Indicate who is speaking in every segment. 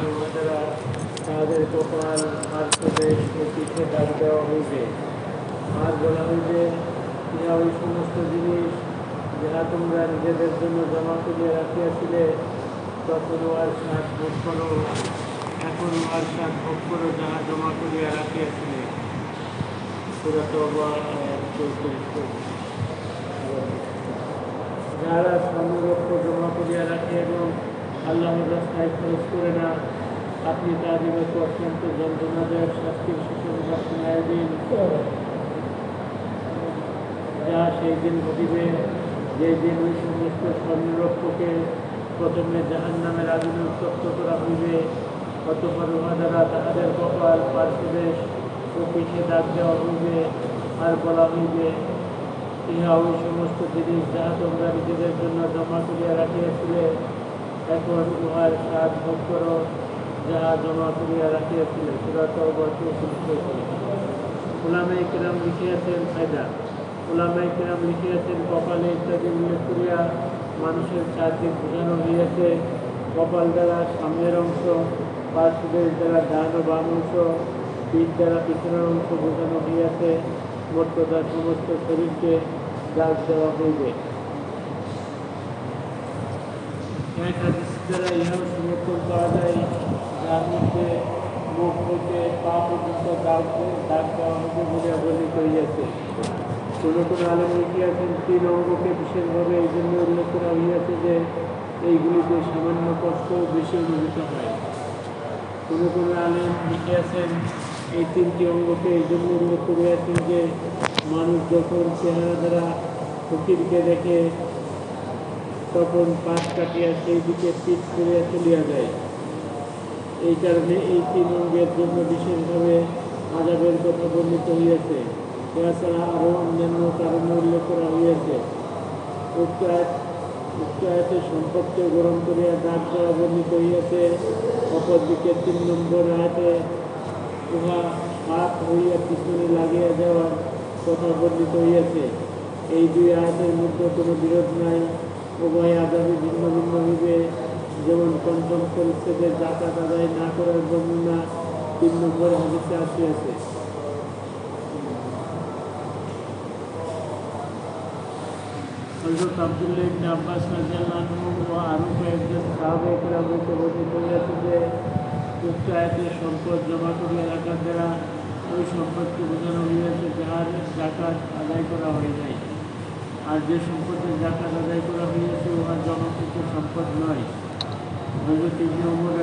Speaker 1: জমিদারা তাদের কপাল আর প্রদেশ পিঠে দাগ দেওয়া হইবে। আর বলা হইবে, ইহা ওই সমস্ত জিনিস যাহা তোমরা নিজেদের জন্য জমা করিয়া রাখিয়াছিলে তখন আর শাক ভোগ করো এখন আর শাক ভোগ করো যাহা জমা করিয়া রাখিয়াছিলে। পুরাত যারা সমরক্ষ জমা করিয়া রাখে এবং আল্লাহর রাস্তায় খরচ করে না। আপনি তাদেরকে অত্যন্ত যন্ত্রণাদায়ক শাস্তির সুসংবাদ শোনায় দিন। যা সেই দিন ঘটিবে, যে দিন ওই সমস্ত স্বর্ণরক্ষকে প্রথমে জাহান নামের আগুনে উত্তপ্ত করা হইবে। অতপর উহা দ্বারা তাহাদের কপাল পার্শ্বদেশ ও পিঠে দাগ দেওয়া হইবে আর বলা হইবে, ইহা ওই সমস্ত জিনিস যাহা তোমরা নিজেদের জন্য জমা করিয়া রাখিয়াছিলে এখন উহার স্বাদ ভোগ করো যাহা জমা করিয়া রাখিয়াছিলে সুরাত ওলামাই কিরাম লিখিয়াছেন ফায়দা। ওলামাই কিরাম লিখিয়াছেন কপালে ইত্যাদি উল্লেখ করিয়া মানুষের চারদিক বোঝানো হইয়াছে। কপাল দ্বারা সামনের অংশ পার্শ্বদের দ্বারা ডান ও বাম অংশ, পিঠ দ্বারা পিছনের অংশ বোঝানো হইয়াছে। মোট সমস্ত শরীরকে দাগ দেওয়া হইবে। কোনো কোনো আলম লিখিয়াছেন তিন অঙ্গকে বিশেষভাবে এই জন্য উল্লেখ করা হইয়াছে যে, এইগুলিতে সামান্য কষ্ট বেশি অনুভূত হয়। কোনো কোনো আলেম লিখিয়াছেন এই তিনটি অঙ্গকে এই জন্য উল্লেখ করিয়াছেন যে, মানুষ যখন চেহারা দ্বারা ফকিরকে দেখে তখন পাশ কাটিয়া সেই দিকে পিঠ করিয়া চলিয়া যায়। এই কারণে এই তিন অঙ্গের জন্য বিশেষভাবে আজাবের কথা বর্ণিত হইয়াছে। এছাড়া আরও অন্যান্য কারণে উল্লেখ করা হইয়াছে। উক্ত আয়াতে সম্পদকে গ্রহণ করিয়া দাগ দেওয়া বর্ণিত হইয়াছে, অপরদিকে তিন নম্বর আয়াতে উহা হাত হইয়া পিছনে লাগিয়া যাওয়ার কথা বর্ণিত হইয়াছে। এই দুই আয়াতের মধ্যে কোনো বিরোধ নাই। উভয় আদাবি ভিন্ন ভিন্ন হইবে যেমন পঞ্চম পরিচ্ছেদের জাকাত আদায় না করার বর্ণনা তিন নম্বর হাদিসে আসিয়াছে। সম্পদ জমা করিয়া রাখার দ্বারা ওই সম্পদকে বোঝানো হইয়াছে যাহার জাকাত আদায় করা হয় নাই। আর যে সম্পদের জাকাত আদায় করা হয়েছে উহা জনকৃত সম্পদ নয়। হজরত ইবনে ওমর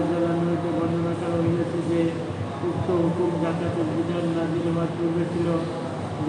Speaker 1: হইতে বর্ণনা করা হয়েছে যে, উক্ত হুকুম জাকাতের বিধান নাজিল হওয়ার পূর্বে ছিল